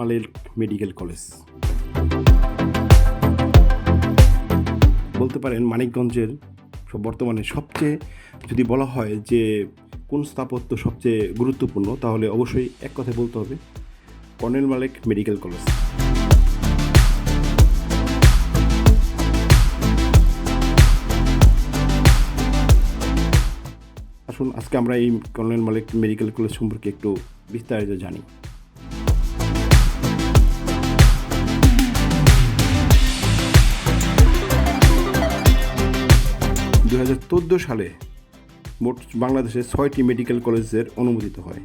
মালিক medical college. বলতে পারেন মানিকগঞ্জের বর্তমানে সবচেয়ে যদি বলা হয় যে কোন স্থাপত্য সবচেয়ে গুরুত্বপূর্ণ, তাহলে অবশ্যই এক কথায় বলতে হবে, কর্নেল মালিক মেডিকেল কলেজ। আসুন, আজকে আমরা এই কর্নেল মালিক মেডিকেল কলেজ সম্পর্কে একটু বিস্তারিত জানি। দু হাজার চোদ্দ সালে মোট বাংলাদেশে ছয়টি মেডিকেল কলেজের অনুমোদিত হয়।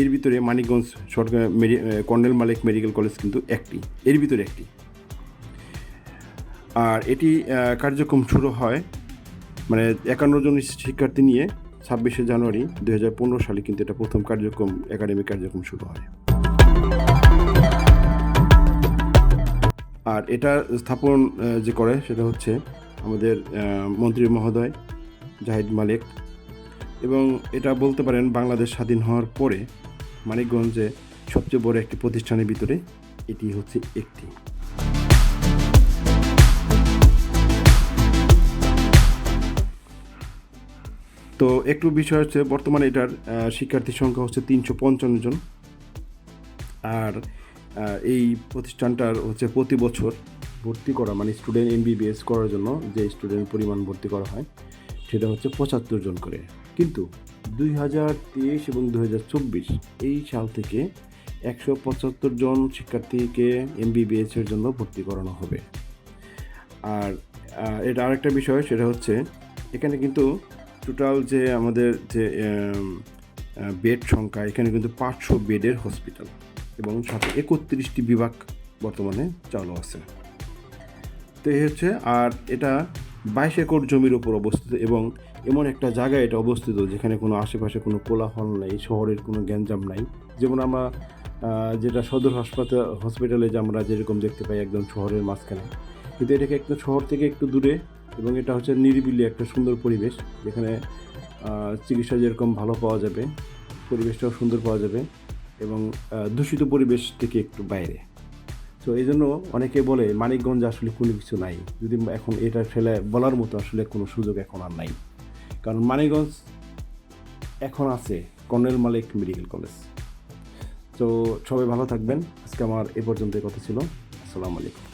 এর ভিতরে মানিকগঞ্জ, সরকার কর্নেল মালিক মেডিকেল কলেজ কিন্তু একটি, এর ভিতরে একটি। আর এটি কার্যক্রম শুরু হয় মানে একান্ন জন শিক্ষার্থী নিয়ে ছাব্বিশে জানুয়ারি দু হাজার পনেরো সালে কিন্তু এটা প্রথম কার্যক্রম, একাডেমিক কার্যক্রম শুরু হয়। আর এটা স্থাপন যে করে সেটা হচ্ছে আমাদের মন্ত্রী মহোদয় জাহিদ মালিক। এবং এটা বলতে পারেন বাংলাদেশ স্বাধীন হওয়ার পরে মানিকগঞ্জে সবচেয়ে বড় একটি প্রতিষ্ঠানের ভিতরে এটি হচ্ছে একটি। তো একটু বিষয় হচ্ছে বর্তমানে এটার শিক্ষার্থীর সংখ্যা হচ্ছে তিনশো পঞ্চান্ন জন। আর এই প্রতিষ্ঠানটার হচ্ছে প্রতি বছর ভর্তি করা মানে স্টুডেন্ট এমবিবিএস করার জন্য যে স্টুডেন্ট পরিমাণ ভর্তি করা হয়, সেটা হচ্ছে পঁচাত্তর জন করে। কিন্তু দুই হাজার তেইশ এবং দুই হাজার চব্বিশ এই সাল থেকে একশো পঁচাত্তর জন শিক্ষার্থীকে এমবিবিএসের জন্য ভর্তি করানো হবে। আর এটা আরেকটা বিষয়, সেটা হচ্ছে এখানে কিন্তু টোটাল যে আমাদের যে বেড সংখ্যা, এখানে কিন্তু পাঁচশো বেডের হসপিটাল এবং সাথে একত্রিশটি বিভাগ বর্তমানে চালু আছে। তো এই হচ্ছে। আর এটা বাইশ একর জমির উপর অবস্থিত এবং এমন একটা জায়গায় এটা অবস্থিত যেখানে কোনো আশেপাশে কোনো কোলাহল নেই, শহরের কোনো গ্যাঞ্জাম নাই। যেমন আমরা যেটা সদর হাসপাতাল, হসপিটালে যে আমরা যেরকম দেখতে পাই একদম শহরের মাঝখানে। কিন্তু এটাকে একদম শহর থেকে একটু দূরে এবং এটা হচ্ছে নিরিবিলি একটা সুন্দর পরিবেশ যেখানে চিকিৎসা যেরকম ভালো পাওয়া যাবে, পরিবেশটাও সুন্দর পাওয়া যাবে এবং দূষিত পরিবেশ থেকে একটু বাইরে। তো এই জন্য অনেকে বলে মানিকগঞ্জ আসলে কোনো কিছু নাই। যদি এখন এটা ফেলে বলার মতো আসলে কোনো সুযোগ এখন আর নাই। কারণ মানিকগঞ্জ এখন আছে কর্নেল মালিক মেডিকেল কলেজ। তো সবাই ভালো থাকবেন। আজকে আমার এ পর্যন্ত কথা ছিল। আসসালামু আলাইকুম।